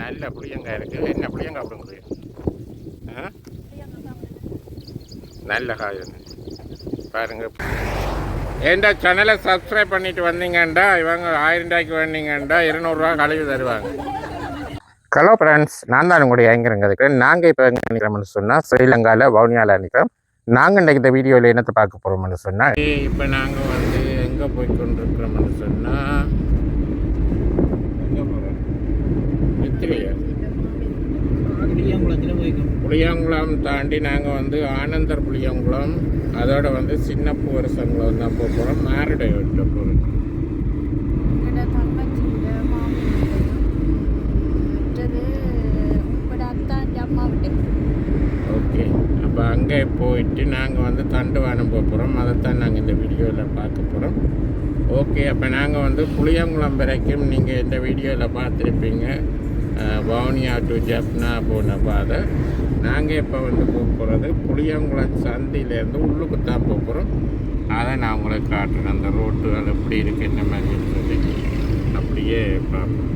நல்ல புளியங்காய் இருக்குது என்ன புளியங்காய் அப்படிங்குது ஆ? நல்ல காய் பாருங்க. ஏண்டா சேனலை சப்ஸ்கிரைப் பண்ணிட்டு வந்தீங்கண்டா? இவங்க ஆயிரம் ரூபாய்க்கு வந்தீங்கண்டா? இருநூறுவா கழுவி தருவாங்க. ஹலோ ஃப்ரெண்ட்ஸ் நான் தான் உங்களுடைய ஐங்கரங்க இருக்கிறேன் நாங்கள் இப்போ எங்கே நிற்கிறோம்னு சொன்னால் ஸ்ரீலங்காவில் வவுனியாவில் நிற்கிறோம் நாங்கள் இன்றைக்கு இந்த வீடியோவில் என்னத்தை பார்க்க போகிறோம்னு சொன்னால் இப்போ நாங்கள் வந்து எங்கே போய் கொண்டிருக்கிறோம்னு சொன்னால் எங்கே போகிறோம் போய்க்கும் புளியங்குளம் தாண்டி நாங்கள் வந்து ஆனந்தர் புளியங்குளம் அதோட வந்து சின்ன பூவரசங்குளம் தான் போக போகிறோம் மேரடை விட்ட போகிறோம் ஓகே. அப்போ அங்கே போயிட்டு நாங்கள் வந்து தண்டுவானம் போக போகிறோம் அதைத்தான் நாங்கள் இந்த வீடியோவில் பார்க்க போகிறோம் ஓகே. அப்போ நாங்கள் வந்து புளியங்குளம் வரைக்கும் நீங்கள் இந்த வீடியோவில் பார்த்துருப்பீங்க. வவுனியா டு ஜப்னா போன பாதை. நாங்கள் இப்போ வந்து போகிறது புளியங்குளம் சந்தியிலேருந்து உள்ளுக்கு தான் போகிறோம் அதை நான் உங்களுக்கு காட்டுறேன். அந்த ரோட்டுகள் எப்படி இருக்குது என்ன மாதிரி இருக்குது அப்படியே பார்ப்போம்.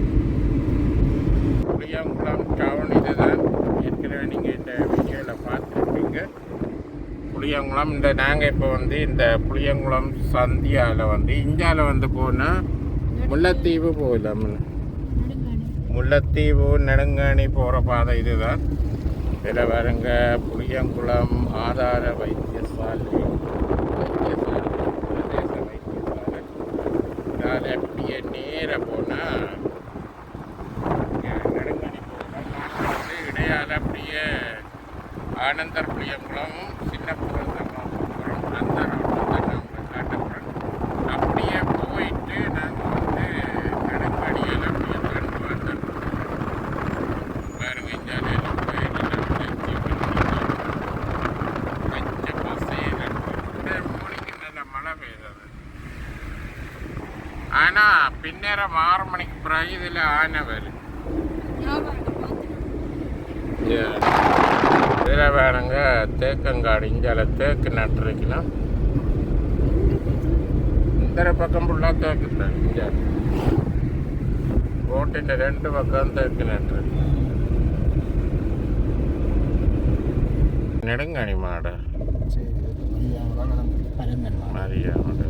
புளியங்குளம் டவுன் இதுதான். ஏற்கனவே நீங்கள் இந்த வீடியோவில் பார்த்துருப்பீங்க. புளியங்குளம் இந்த நாங்கள் இப்போ வந்து இந்த புளியங்குளம் சந்தியாவில் வந்து இந்தியாவில் வந்து போனால் முல்லைத்தீவு போகலாம் முல்லைத்தீவு நெடுங்காணி போகிற பாதை இதுதான். இதில் வருங்க புளியங்குளம் ஆதார வைத்தியசாலை வைத்தியசாலை பிரதேச வைத்தியசாலை. இதால் அப்படியே நேராக போனால் நெடுங்கனி போகலாம் இடையால் அப்படியே ஆனந்தர் புளியங்குளம் சின்ன புளியங்குளம் போகிறோம் அந்த ரோட்டில் தான் நான் உங்களுக்கு காட்ட போகிறேன் அப்படியே போயிட்டு நாங்கள் வந்து நெடுங்கடியால் அப்படியே தண்டு வந்தோம் பாருங்க இந்த அலையில் போய் நல்லா விளைச்சி பச்சை பசேல் மணிக்கு நல்ல மழை பெய்தது ஆனால் பின்னேரம் ஆறு மணிக்கு பிறகு இதில் ஆனை வரும் இதில் வேறங்க தேக்கங்காடு. இந்தியாவில் தேக்கு நட்டுருக்கலாம் இந்த பக்கம் ஃபுல்லாக தேக்கு இந்தியா ரோட்டின் ரெண்டு பக்கம் தேக்கு நட்டுருக்கு. நெடுங்கனி மாடு. சரி பரந்தன் மரியா மாடு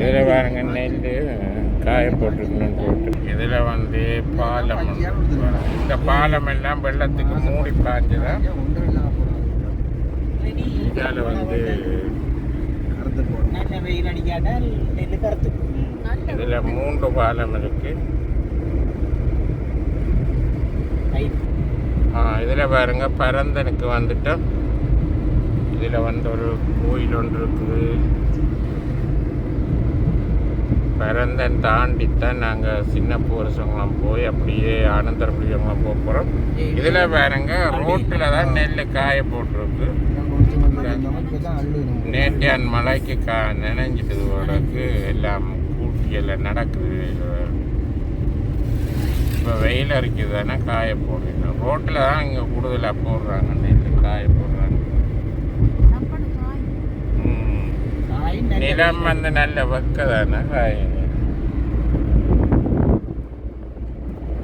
இதில் பாருங்க நெல் காயம் போட்டுக்கணும் போட்டு இதில் வந்து பாலம் இந்த பாலம் எல்லாம் வெள்ளத்துக்கு மூடி பாய்ஞ்சுதான் இதால் வந்து இதில் மூன்று பாலம் இருக்கு. இதில் பாருங்க பரந்தனுக்கு வந்துட்டோம். இதில் வந்து ஒரு கோயில் ஒன்று இருக்குது. பரந்தன் தாண்டித்தான் நாங்கள் சின்ன பூரசங்களாம் போய் அப்படியே ஆனந்தர் புளியங்களாம் போக போகிறோம் இதில் பாருங்க ரோட்டில் தான் நெல் காய போட்டிருக்கு. நேற்றையான் மழைக்கு கா நினைஞ்சிட்டது உடக்கு எல்லாம் கூட்டி எல்லாம் நடக்குது. இப்போ வெயில் அடிக்குதுன்னா காய போடணும். ரோட்டில் தான் இங்கே கூடுதலாக போடுறாங்க நெல் காய போடுறாங்க. நிலம் வந்து நல்ல வெக்க தானே காய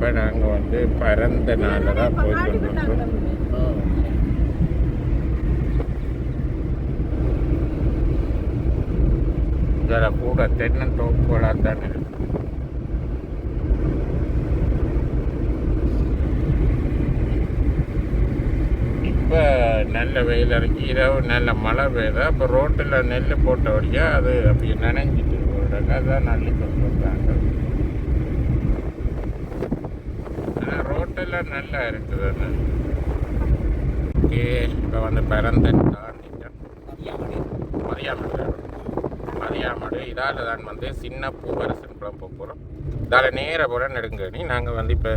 இப்போ நாங்கள் வந்து பறந்த நாளில் தான் போய் கொண்டிருக்கோம் இதில் கூட தென்னந்தோப்புகளாக தானே இப்போ நல்ல வெயில் இறங்கி இரவு நல்ல மழை பெய்யுது. அப்போ ரோட்டில் நெல் போட்ட வழியாக அது அப்படியே நனைஞ்சிட்டு அதான் நல்லி கொண்டு வந்தாங்க. ரோட்டில் நல்லா இருக்குது ஓகே இப்போ வந்து பரந்தன் தாண்டிட்டேன் மதியாமடு மதியாமடு இதால் தான் வந்து சின்ன பூவரசன் குளம் போக போகிறோம் இதால் நேராக போகிற நெடுங்கணி நாங்கள் வந்து இப்போ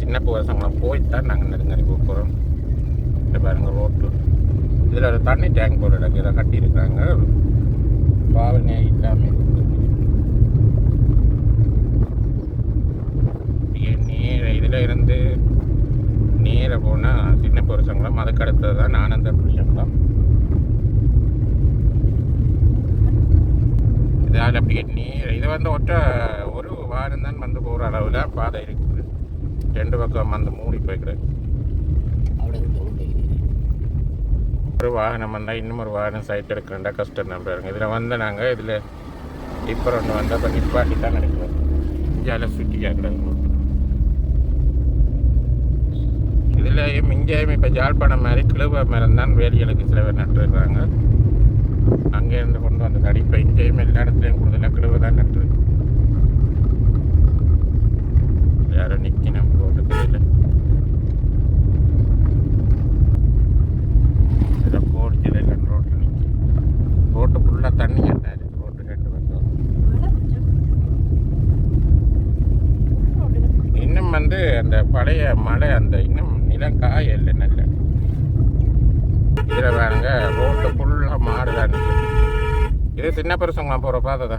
சின்ன பூவரசன் குளம் போய் நாங்கள் நெடுங்கணி போக போகிறோம் இப்போ பாருங்கள் ரோட்டு. இதில் ஒரு தண்ணி டேங்க் போகிற இடத்துல கட்டியிருக்காங்க. பாவனை இல்லாமல் இருக்குது அப்படியே இதில் இருந்து நேராக போனால் சின்ன புருஷங்களும் அதுக்கு அடுத்தது தான் ஆனந்த புருஷங்குளம். இதால் அப்படியே நேர இது வந்து ஒற்ற ஒரு வாரம் தான் வந்து போகிற அளவில் பாதை இருக்குது. ரெண்டு பக்கம் வந்து மூடி போய்க்கிறது ஒரு வாகனம் வந்தால் இன்னும் ஒரு வாகனம் சைட் எடுக்கிறேன்டா கஷ்டம் தான் இதில் வந்து நாங்கள் இதில் டிப்பர் ஒன்று வந்தால் இப்போ நிப்பாட்டி தான் எடுக்கிறோம் இந்தியாவில் சுற்றி கேட்குறாங்க இதுலேயும் இங்கேயும் இப்போ ஜாழ்ப்பாணம் மாதிரி கிழுவ மரம் தான் வேலிகளுக்கு சில பேர் நட்டுருக்குறாங்க. அங்கேருந்து கொண்டு வந்த தடி இப்போ இங்கேயும் எல்லா இடத்துலையும் கூடுதலாக கிழுவ தான் நட்டுருக்கு யாரும் நிற்கணும் போட்டு தெரியல. இதில் போடிச்சது இல்லை ரோட்டில் நிற்கி ரோட்டு ஃபுல்லாக தண்ணி கட்டாரு ரோட்டு ரெண்டு பக்கம் இன்னும் வந்து அந்த பழைய மழை அந்த இன்னும் பார்த்தீங்கன்னா காய் இல்லை நல்ல. இதில் பாருங்க ரோட்டு ஃபுல்லாக மாடு தான் இது சின்ன பெருசங்களாம் போகிற பார்த்ததா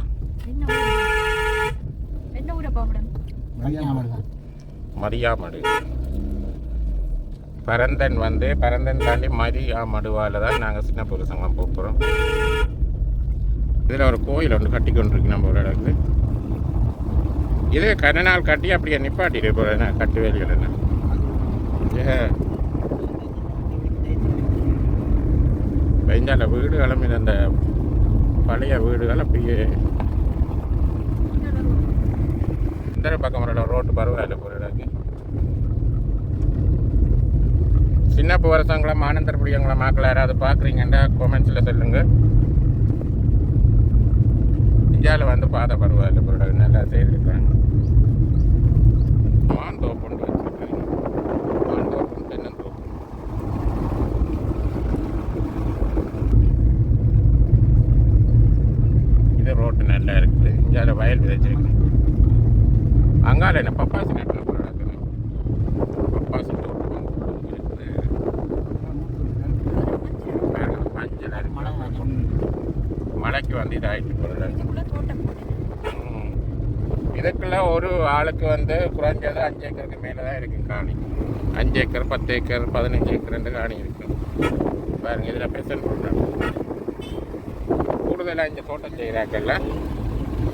மரியாமடு பரந்தன் வந்து பரந்தன் தாண்டி மரியாமடுவால தான் நாங்கள் சின்ன புருஷங்களாம் போகிறோம் இதில் ஒரு கோயில் ஒன்று கட்டி கொண்டிருக்கு நம்ம ஒரு இடத்துக்கு இது கண்ணனால் கட்டி அப்படியே நிப்பாட்டிட்டு போகிறேன் கட்டு வேலைகள் என்ன பெஞ்சால வீடுகளும் இது அந்த பழைய வீடுகள் அப்படியே. இந்த பக்கம் ஒரு ரோட்டு பரவாயில்ல போகிற இடத்துக்கு சின்ன வருஷங்களா பிடிக்கங்களா மாக்கள் யாராவது பார்க்குறீங்கன்னா கொமெண்ட்ஸில் சொல்லுங்க. இந்தியாவில் வந்து பாதை பரவாயில்ல போகிற நல்லா செய்திருக்காங்க மாந்தோப்புன்னு வச்சுருக்காங்க மாந்தோப்புன்னு தென்னந்தோப்பு இது ரோட்டு நல்லா இருக்குது இந்தியாவில் வயல் விதைச்சிருக்கு அங்கால பப்பாசி நட்டு நடக்குது பப்பாசி தோட்டம் வந்து மஞ்சள் மழைக்கு வந்து இதாகிட்டு போகிறது தோட்டம் இதுக்குள்ள ஒரு ஆளுக்கு வந்து குறைஞ்சது அஞ்சு ஏக்கருக்கு மேலே தான் இருக்கு காணி. அஞ்சு ஏக்கர் பத்து ஏக்கர் பதினஞ்சு ஏக்கர் காணி இருக்கு. பாருங்க இதில் பெசன் போடுறாங்க கூடுதலாக இந்த தோட்டம் செய்கிறாக்கல்ல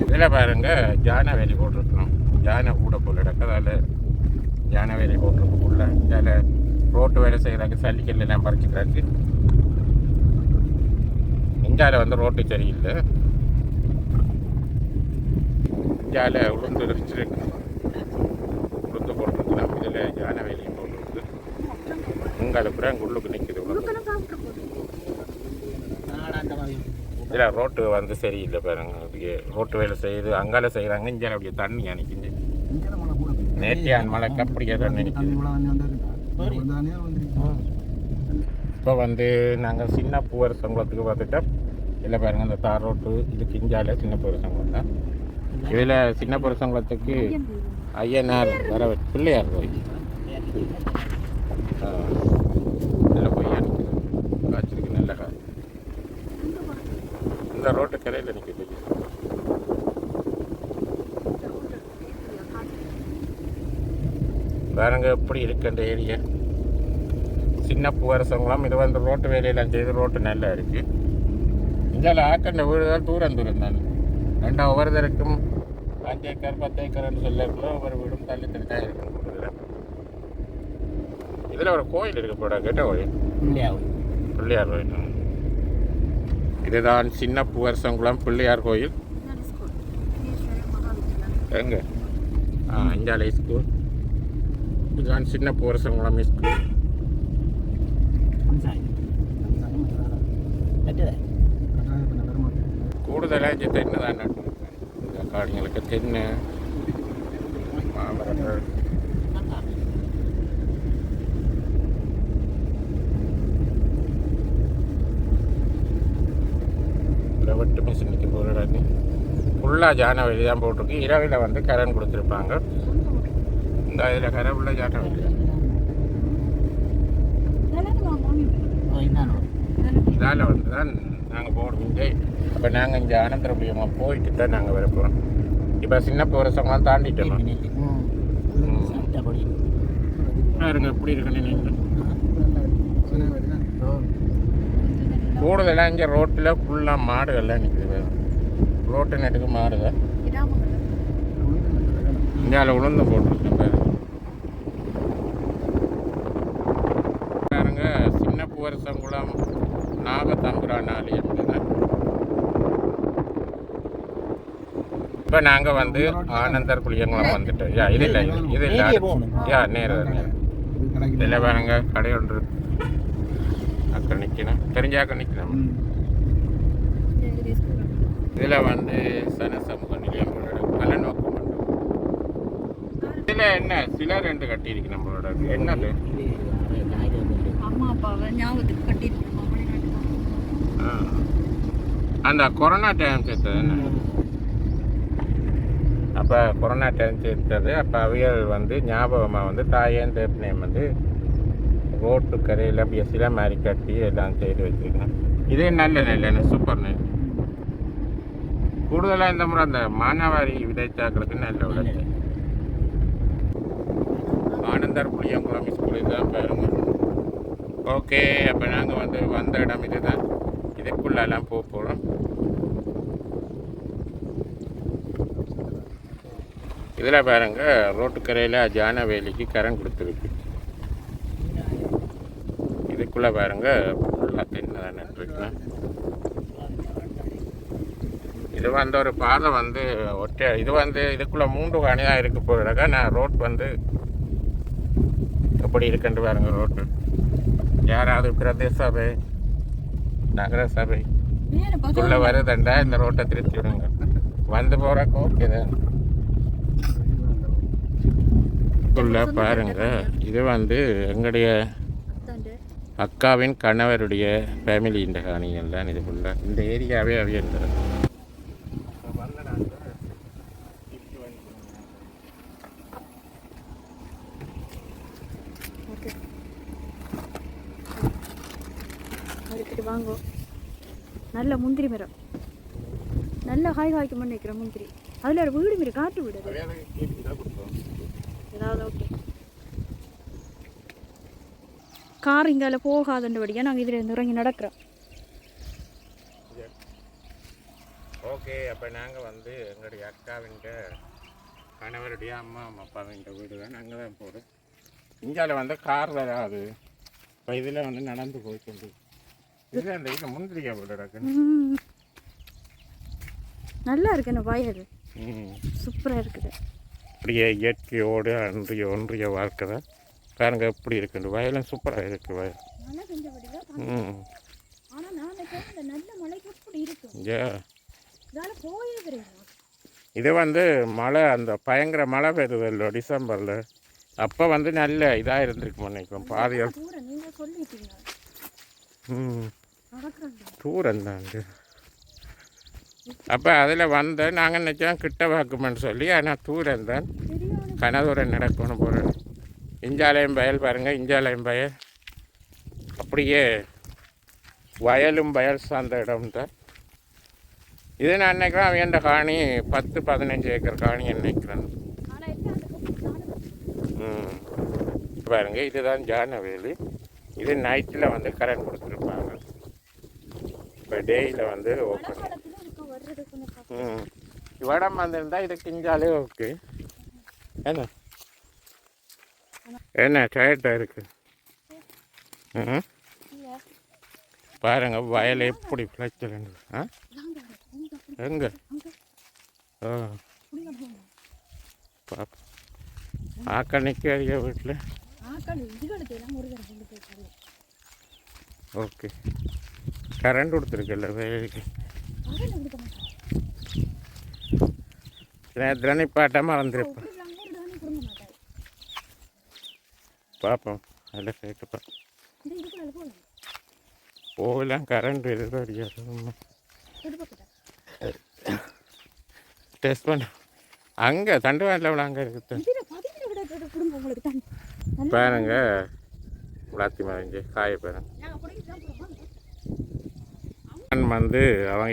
இதில் பாருங்க ஜான வேலி போட்டிருக்கணும். ஜானை கூட போல் இடக்கதால ஜான வேலி போட்டிருக்குள்ள இதில் ரோட்டு வேலை செய்கிறாங்க சல்லிக்கல் எல்லாம் பறிச்சுக்கிறாங்க. இந்தியாவில் வந்து ரோட்டு சரியில்லை. இந்தியாவில் உளுந்து வச்சிருக்கு உளுந்து போட்டிருக்கலாம் இதில் யானை வேலையும் போட்டிருக்கு உங்களுக்கு உள்ளுக்கு நிற்கிது உளுந்து. இதில் ரோட்டு வந்து சரியில்லை பாருங்க. அப்படியே ரோட்டு வேலை செய்யுது அங்கால செய்கிறாங்க இங்கே அப்படியே தண்ணி அணைக்குது. நேத்தியான் மழைக்கு அப்படியே தண்ணி நிற்குது இப்போ வந்து நாங்கள் சின்ன பூவர் சங்குளத்துக்கு பார்த்துட்டோம் இதில் பாருங்க இந்த தார் ரோட்டு இதுக்கு இஞ்சால சின்ன பூவர் சங்குளம் தான். இதில் சின்ன பூவர் சங்குளத்துக்கு ஐயனார் வர பிள்ளையார் கோயில் ஆ, இதில் போய் அனுப்பிது காய்ச்சலுக்கு நல்ல காய் இந்த ரோட்டு கரையில் நிற்குது பாருங்க எப்படி இருக்கு அந்த ஏரியா. சின்ன பூவரசங்குளம் இது வந்து ரோட்டு வேலையெல்லாம் செய்து ரோட்டு நல்லா இருக்கு. இங்கே ஆக்கண்ட வீடுகள் தூரம் தூரம் தானே. ரெண்டா ஒவ்வொருத்தருக்கும் அஞ்சு ஏக்கர் பத்து ஏக்கர்னு சொல்லக்குள்ள ஒவ்வொரு வீடும் தள்ளி தள்ளி தான் இருக்கும். இதில் ஒரு கோயில் இருக்கு போட கேட்ட கோயில். பிள்ளையார் கோயில். இதுதான் சின்ன பூவரசங்குளம் பிள்ளையார் கோயில். எங்க? ஆ அஞ்சாலை ஸ்கூல் இதுதான் சின்ன பூவரசங்குளம் ஸ்கூல் கூடுதலாக தென்னை தான் நட்டு காடுங்களுக்கு தென்னை மாமரங்கள். வெட்டு மிஷினுக்கு போகிறாங்க ஃபுல்லாக ஜான வெளி தான் போட்டிருக்கு. இரவில் வந்து கரண்ட் கொடுத்துருப்பாங்க. இந்த இதில் கரை ஃபுல்லாக ஜான வெளி இதால் வந்து தான் நாங்கள் போடுவோம் இப்போ நாங்கள் இங்கே அனந்தரபுரியமாக போயிட்டு தான் நாங்கள் வர போகிறோம் இப்போ சின்ன போரசங்களாம் தாண்டிட்டோம். பாருங்க எப்படி இருக்குன்னு நீங்கள் கூடுதலாக இங்கே ரோட்டில் ஃபுல்லாக மாடுகள்லாம் நிற்குது ரோட்டு நெட்டுக்கு இதாமங்கலம் இந்தியாவில் உளுந்து போட்டிருக்கேன் பாரு. பாருங்க சின்ன பூவரசங்குளம் நாகத்தம்புரான் ஆலயம் இப்போ நாங்கள் வந்து ஆனந்தர் புளியங்குளம் வந்துட்டோம். யா இது இல்லை இது இல்லை. யா நேரம் இதில் பாருங்க கடை ஒன்று இருக்கு. அக்கா நிற்கணும் தெரிஞ்சாக்க நிற்கணும் இதில் வந்து சன சமூக நிலையம் பல நோக்கம் இதில் என்ன? சில ரெண்டு கட்டியிருக்கு நம்மளோட. என்னது. அந்த கொரோனா டைம் சேர்த்தது என்ன? அப்போ கொரோனா டைம் சேர்த்தது. அப்போ அவியல் வந்து ஞாபகமாக வந்து தாயன் தேப்பினையும் வந்து ரோட்டு கரையில் அப்படியே சில மாதிரி கட்டி எல்லாம் செய்து வச்சுருக்கேன் இதே நல்ல நெல் சூப்பர் நெல் கூடுதலாக இந்த முறை அந்த மானாவாரி விதைச்சாக்களுக்கு நல்ல விளைச்சி ஆனந்தர் புளியங்குளம் ஸ்கூலுக்கு தான் பாருங்க ஓகே அப்போ நாங்கள் வந்து வந்த இடம் இதுதான். இதுக்குள்ளெல்லாம் போக போகிறோம் இதில் பாருங்க ரோட்டுக்கரையில் ஜானவேலிக்கு கரண்ட் கொடுத்துருக்கு. இதுக்குள்ளே பாருங்க. ஃபுல்லாக தென்னை இது வந்து ஒரு பாதை வந்து ஒற்றை இது வந்து இதுக்குள்ளே மூன்று காணி தான் இருக்கு போகிறக்க நான் ரோட் வந்து எப்படி இருக்குன்னு பாருங்க ரோட்டு. யாராவது பிரதேச சபை நகர சபை உள்ள வருதுண்டா இந்த ரோட்டை திருத்தி விடுங்க. வந்து போறக்கு ஓகே தான். பாருங்க இது வந்து எங்களுடைய அக்காவின் கணவருடைய ஃபேமிலி இந்த காணிகள் தான் இது ஃபுல்லாக இந்த ஏரியாவே அவையே இருந்தது. ஓகே அதுக்கிட்ட வாங்கோ. நல்ல முந்திரி மரம். நல்ல காய் காய்க்கும் நினைக்கிற முந்திரி. அதில் ஒரு வீடு மாரி காட்டு வீடு ஏதாவது ஓகே கார் இங்கால போகாதண்டபடியாக நாங்கள் இதில் இருந்து இறங்கி நடக்கிறோம். ஓகே அப்போ நாங்கள் வந்து எங்களுடைய அக்காவின் கணவருடைய அம்மா அப்பாவின் வீடு தான். அங்கே தான் போகிறோம் இந்தியாவில் வந்து கார் வராது. இப்போ இதில் வந்து நடந்து போய்க்கொண்டு. இது அந்த இது முந்திரிக்கா வீடு ம். நல்லா இருக்கு என்ன வயல் ம். சூப்பராக இருக்குது. அப்படியே இயற்கையோடு அன்றைய ஒன்றிய வாழ்க்கை தான். பாருங்க எப்படி இருக்குண்டு வயலும் சூப்பராக இருக்கு வயல். ம். இது வந்து மழை அந்த பயங்கர மழை பெய்யுதല്ലോ டிசம்பரில். அப்போ வந்து நல்ல இதாக இருந்திருக்கு நினைக்கிறோம் பாதியாக ம். தூரம் தான் அப்போ அதில் வந்த நாங்கள் நினச்சோம் கிட்ட வாக்குமென்னு சொல்லி ஆனால் தூரம் தான். கனதூரம் நடக்கணும் போகிறோம் இஞ்சாலயம் வயல் பாருங்கள் இஞ்சாலயம் வயல் அப்படியே வயலும் வயல் சார்ந்த இடம் தான். இது நான் நினைக்கிறேன் அவன் காணி பத்து பதினஞ்சு ஏக்கர் காணி நினைக்கிறேன். ம். பாருங்க இதுதான் ஜானவேலி. இது நைட்டில் வந்து கரண்ட் கொடுத்துருப்பாங்க. இப்போ டேயில் வந்து ஓப்பன் ம். வடம் வந்திருந்தால் இது கிஞ்சாலே ஓகே என்ன? என்ன டயர்டாக இருக்கு? ம் இல்ல, பாருங்க வயல் எப்படி விளைச்சல் ஆ? எங்கே? ஆ. பாப்பா ஆக்கா நிற்காதியா வீட்டில். ஓகே. கரண்ட் கொடுத்துருக்குல்ல வேலைக்கு. நேரத்தில் நிப்பாட்டாமல் வந்திருப்பேன் இப்படி எல்லாம் ஒரு தானே கொடுக்க மாட்டாங்க. பார்ப்போம் அதில் கேட்கப்பா போகலாம். கரண்ட் எதுவும் அடிக்காது டெஸ்ட் பண்ண. அங்கே தண்டுவாண்டில் அங்கே இருக்குது பாருங்க. விளாத்தி மறைஞ்சு காய பாருங்க. வந்து அவங்க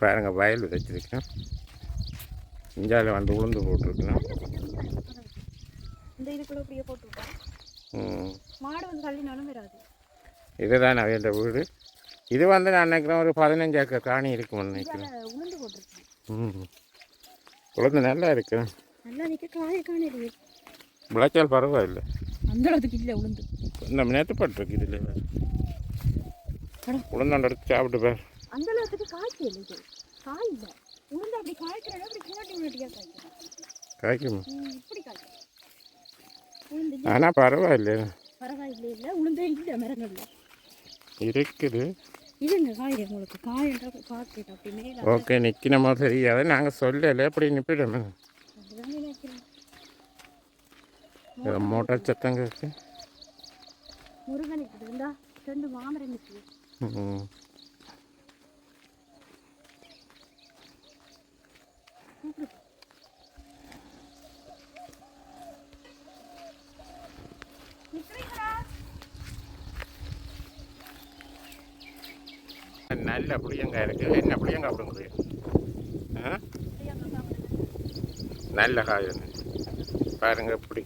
பாருங்க வயல் விதைச்சிருக்கேன் இந்தியாவில் வந்து உளுந்து போட்டிருக்கேன் இந்த இதுக்குள்ள அப்படியே போட்டு விட்டா ம். மாடு வந்து தள்ளினாலும் வராது. இதுதான் அவையோட வீடு? இது வந்து நான் நினைக்கிறேன் ஒரு பதினஞ்சு ஏக்கர் காணி இருக்கும்னு நினைக்கிறேன். இதால உளுந்து போட்டிருக்கு ம் உளுந்து நல்லா இருக்கு. நல்லா நிற்க காய காணிடுது விளைச்சல் பரவாயில்லை. அந்த இடத்துக்கு இல்லை உளுந்து. இந்த நேற்றுப்பட்டிருக்கு இதில். அட. உளுந்தாண்ட எடுத்து சாப்பிட்டு பேர். அந்த இல்லை. இது காய் இல்லை. உளுந்து அப்படி காய்க்கிறேன் அப்படி போட்டி முன்னாடியாக காய்க்கிறேன் காய்க்கும். இப்படி காய்க்கும். உளுந்து. ஆனால் பரவாயில்லை. பரவாயில்லை இல்லை உளுந்தே இல்லை மரங்கள்ல இருக்குது. இதுங்க காய் உங்களுக்கு. காயன்ற பார்த்துட்டு அப்படி மேலே ஓகே நிற்கணுமோ தெரியாது நாங்கள் சொல்லலை. அப்படி நினைக்கிறேன். மோட்டார் சத்தம் இருக்கு முருகனுக்கு இருந்தா ரெண்டு மாமரம் நிற்குது நல்ல புளியங்காய் இருக்கு. என்ன புளியங்காய் ஆ? நல்ல காய் பாருங்க புளி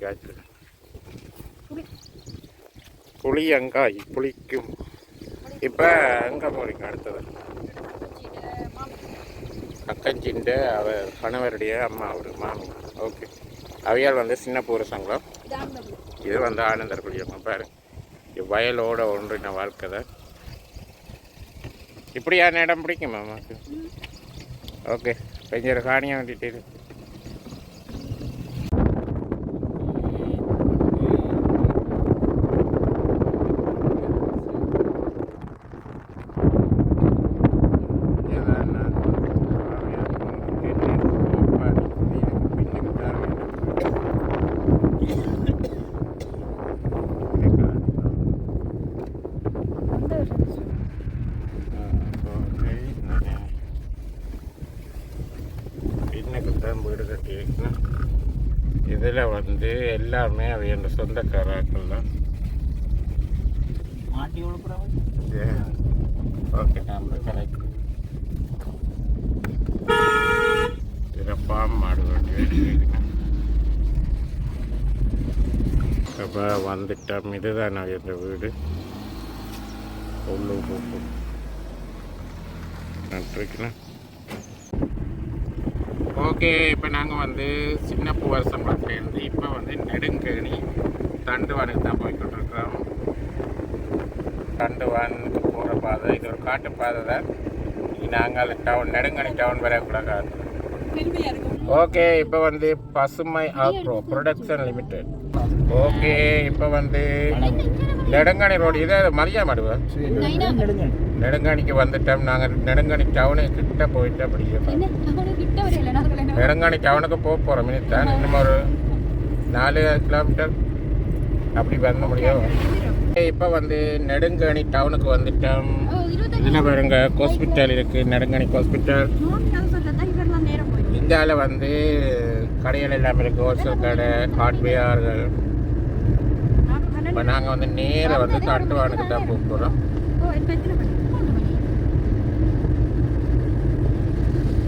புளியங்காய் புளிக்கும். இப்போ எங்கே போறீங்க அடுத்தது. அக்கஞ்சிண்ட அவ கணவருடைய அம்மா ஒரு மாமி. ஓகே. அவையால் வந்து சின்ன பூர சங்கம். இது வந்து ஆனந்தர் புளியம்மா பாருங்க. வயலோட ஒன்றின வாழ்க்கை தான். இப்படியான இடம் பிடிக்குமா மாமாக்கு ஓகே கொஞ்சம் காணியாக வேண்டிட்டு இரு. ஏதாவது நான் அவையால் கேட்டு கோப்பாடி பின்னுக்கு தர வேண்டும் அந்த பின்னுக்கு தான் வீடு கட்டியிருக்கணும் இதில் வந்து எல்லாமே அவையோட சொந்தக்காராக்கள் தான் ஓகே நம்ம இதில் பாம்பு மாடு வேண்டி இப்போ வந்துட்டோம். இதுதான் நான் இந்த வீடு. உள்ளு பூப்பு நன்றிக்கணும் ஓகே இப்போ நாங்கள் வந்து சின்ன பூவரசம்பலத்துலேருந்து இப்போ வந்து நெடுங்கேணி தண்டுவானுக்கு தான் போய்கிட்டுருக்கிறோம் தண்டுவானுக்கு போகிற பாதை இது ஒரு காட்டு பாதை தான். நாங்கள் டவுன் நெடுங்கணி டவுன் வரக்கூடாது பெருமையாக இருக்கும் ஓகே இப்போ வந்து பசுமை ஆக்ரோ ப்ரொடக்ஷன் லிமிடெட் ஓகே இப்போ வந்து நெடுங்காணி ரோடு இதே மரியா மாடுவா நெடுங்க நெடுங்காணிக்கு வந்துட்டோம் நாங்கள் நெடுங்காணி டவுனு கிட்ட போயிட்டு அப்படியே நெடுங்காணி டவுனுக்கு போக போகிறோம் மினித்தான் இன்னும் ஒரு நாலு கிலோமீட்டர் அப்படி வர முடியும். இப்போ வந்து நெடுங்காணி டவுனுக்கு வந்துட்டோம். இதில் பாருங்க ஹாஸ்பிட்டல் இருக்குது நெடுங்காணி ஹாஸ்பிட்டல் இந்தியாவில் வந்து கடைகள் எல்லாம் இருக்குது ஹோல்சேல் கடை ஹார்ட்வேர்கள் இப்போ நாங்கள் வந்து நேராக வந்து தட்டுவானுக்கு தான் போக போகிறோம்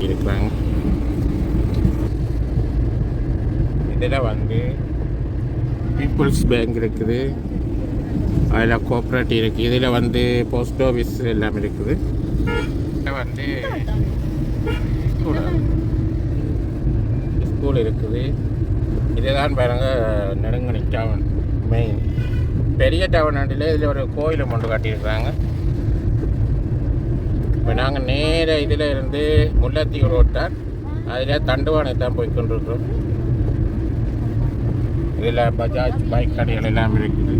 இருக்கிறாங்க இதில் வந்து பீப்புள்ஸ் பேங்க் இருக்குது. அதில் கோஆப்ரேட்டிவ் இருக்குது இதில் வந்து போஸ்ட் ஆஃபீஸ் எல்லாம் இருக்குது. இதில் வந்து ஸ்கூல் இருக்குது. இதுதான் பாருங்க நெடுங்கணி டவுன் மெயின் பெரிய டவுன் ஆண்டில் இதில் ஒரு கோயில் ஒன்று காட்டியிருக்கிறாங்க. இப்போ நாங்கள் நேர இதில் இருந்து முல்லத்தீவு ரோட்டார் அதில் தண்டுவானை தான் போய் கொண்டிருக்கிறோம். இதில் பஜாஜ் பைக் கடைகள் எல்லாம் இருக்குது.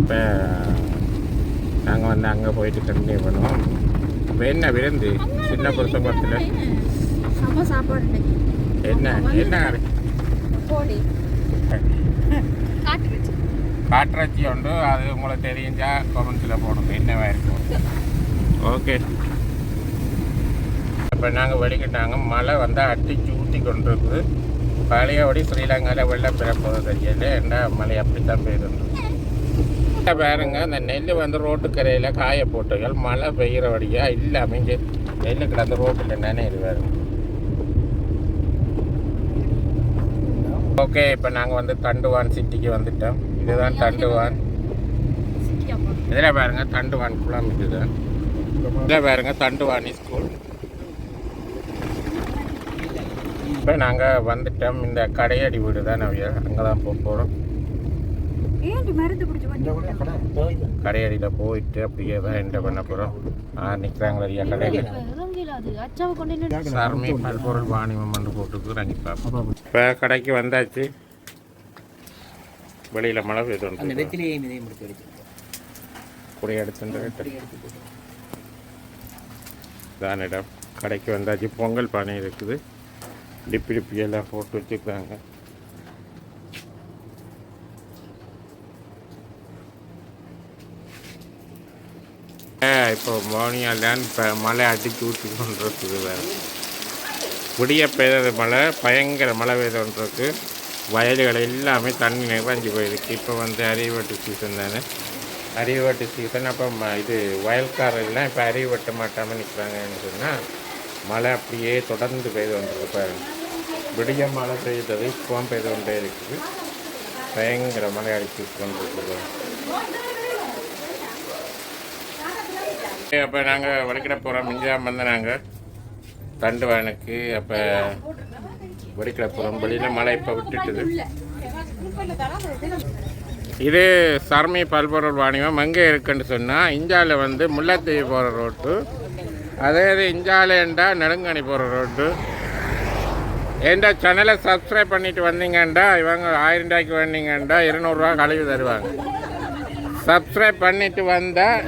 இப்போ நாங்கள் வந்து அங்கே போயிட்டு கண்டினியூ பண்ணுவோம் இப்போ என்ன விருந்து? சின்ன புருஷபுரத்தில் சாப்பாடு இன்னைக்கு. என்ன என்ன காட்டுறச்சி உண்டு. அது உங்களுக்கு தெரிஞ்சா கமெண்ட்ஸில் போடுங்க. என்னவா இருக்கும் ஓகே இப்போ நாங்கள் வெடிக்கிட்டாங்க. மழை வந்தால் அடிச்சு ஊற்றி கொண்டு இருக்குது பழையபடி ஸ்ரீலங்காவில் வெள்ளம் பிறப்பது தெரியல என்ன மழை அப்படி தான் பெய்யுது பாருங்க அந்த நெல் வந்து ரோட்டுக்கரையில் காய போட்டுகள் மழை வழியாக இல்லை இங்கே நெல் கிடந்த ரோட்டில் நினைவு பாருங்க ஓகே இப்போ நாங்கள் வந்து தண்டுவான் சிட்டிக்கு வந்துட்டோம் இதுதான் தண்டுவான் இதில் பாருங்கள் தண்டுவான் குளம் இதுதான் இதில் பாருங்கள் தண்டுவானி ஸ்கூல் இப்போ நாங்கள் வந்துட்டோம். இந்த கடையடி வீடு தான் அவைய அங்கே தான் போக போகிறோம் கடையடியில் போயிட்டு அப்படியே தான் என்ன பண்ண போகிறோம் ஆ நிற்கிறாங்களே ஐயா கடையில் இறங்கல அது அச்சாவை கொண்டு சார்மி பல்பொருள் வாணிபம் பண்ணி போட்டுருக்கு இறங்கி பார்ப்போம் இப்போ கடைக்கு வந்தாச்சு. வெளியில் மழை அந்த பெய்து வெத்திலையும் இதையும் முடிச்சு வச்சிருக்கோம் குடி எடுத்துட்டு தான் இடம். கடைக்கு வந்தாச்சு. பொங்கல் பானை இருக்குது. டிப்பி டிப்பி எல்லாம் போட்டு வச்சுருக்காங்க இப்போ மோனியாலான் இப்போ மழை அடிச்சு ஊற்றி கொண்டிருக்குது வேறு. விடிய பெய்தது மழை பயங்கர மழை பெய்தோன்றிருக்கு வயல்கள் எல்லாமே தண்ணி நிறைஞ்சு போயிருக்கு. இப்போ வந்து அரியவட்டு சீசன் தானே. அரியவட்டு சீசன் அப்போ ம- இது வயல்காரெல்லாம் இப்போ அரியவட்ட மாட்டாமல் நிற்கிறாங்கன்னு சொன்னால் மழை அப்படியே தொடர்ந்து பெய்து கொண்டிருக்கு பாருங்க விடிய மழை பெய்தது இப்போவும் பெய்து கொண்டே இருக்குது. பயங்கர மழை அடிச்சு கொண்டிருக்குது. அப்போ நாங்கள் வடிக்கிட போகிறோம் மிஞ்சாம வந்து நாங்கள் தண்டுவானுக்கு அப்போ வடிக்கிட போகிறோம் வெளியில் மழை இப்போ விட்டுட்டுது. இது சர்மி பல்பொருள் வாணிபம். எங்கே இருக்குன்னு சொன்னால் இந்தியாவில் வந்து முல்லைத்தீவு போகிற ரோட்டு. அதே இது இஞ்சாலேண்டா நெடுங்கணி போகிற ரோட்டு. எந்த சேனலை சப்ஸ்கிரைப் பண்ணிட்டு வந்தீங்கண்டா இவங்க ஆயிரம் ரூபாய்க்கு வந்தீங்கண்டா இருநூறுவா கழிவு தருவாங்க. சப்ஸ்கிரைப் பண்ணிட்டு வந்தால்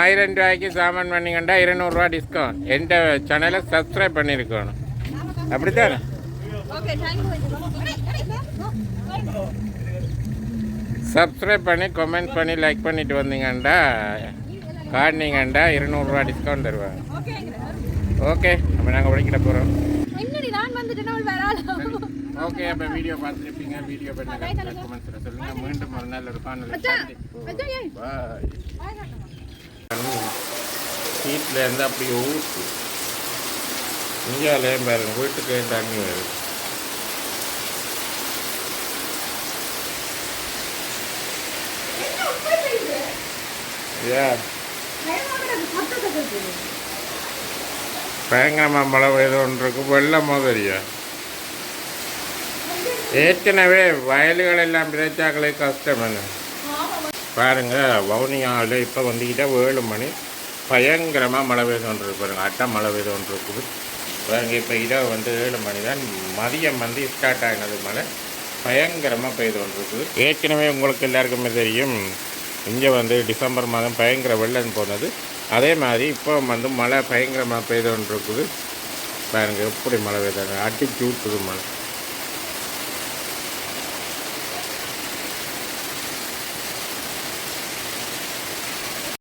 ஆயிரம் ரூபாய்க்கு சாமான் பண்ணீங்கண்டா இருநூறுவா டிஸ்கவுண்ட் எந்த சேனலை சப்ஸ்கிரைப் பண்ணியிருக்கணும் அப்படித்தானே? சப்ஸ்கிரைப் பண்ணி கமெண்ட் பண்ணி லைக் பண்ணிட்டு வந்தீங்கண்டா காட்டினீங்கண்டா இருநூறுவா டிஸ்கவுண்ட் தருவாங்க ஓகே நம்ம நாங்கள் படிக்கிட போகிறோம் ஓகே அப்போ வீடியோ பார்த்துருப்பீங்க வீடியோ பண்ண கமெண்ட்ஸில் சொல்லுங்கள் மீண்டும் ஒரு நாள் ஒரு காணொலி பாய் வீட்டில் இருந்து அப்படி ஊற்று இந்தியாவிலே பாருங்க வீட்டுக்கு தண்ணி வருது. Yeah. பயங்கரமாக மழை பெய்து ஒன்றுக்கு வெள்ளம் தெரியும் ஏற்கனவே வயல்கள் எல்லாம் பிரச்சாக்களே கஷ்டம் என்ன பாருங்க வவுனியாவில் இப்போ வந்துக்கிட்டால் ஏழு மணி. பயங்கரமாக மழை பெய்து ஒன்று பாருங்க அட்டை மழை பெய்து ஒன்று இருக்குது பாருங்க இப்போ இரவு வந்து ஏழு மணி தான். மதியம் வந்து ஸ்டார்ட் ஆகினது மழை. பயங்கரமாக பெய்து ஒன்று இருக்குது ஏற்கனவே உங்களுக்கு எல்லாருக்குமே தெரியும் இங்கே வந்து டிசம்பர் மாதம் பயங்கர வெள்ளம் போனது. அதே மாதிரி இப்போ வந்து மழை பயங்கரமாக பெய்து கொண்டு இருக்குது எப்படி மழை பெய்தாங்க அடிச்சு ஊற்றுது மழை.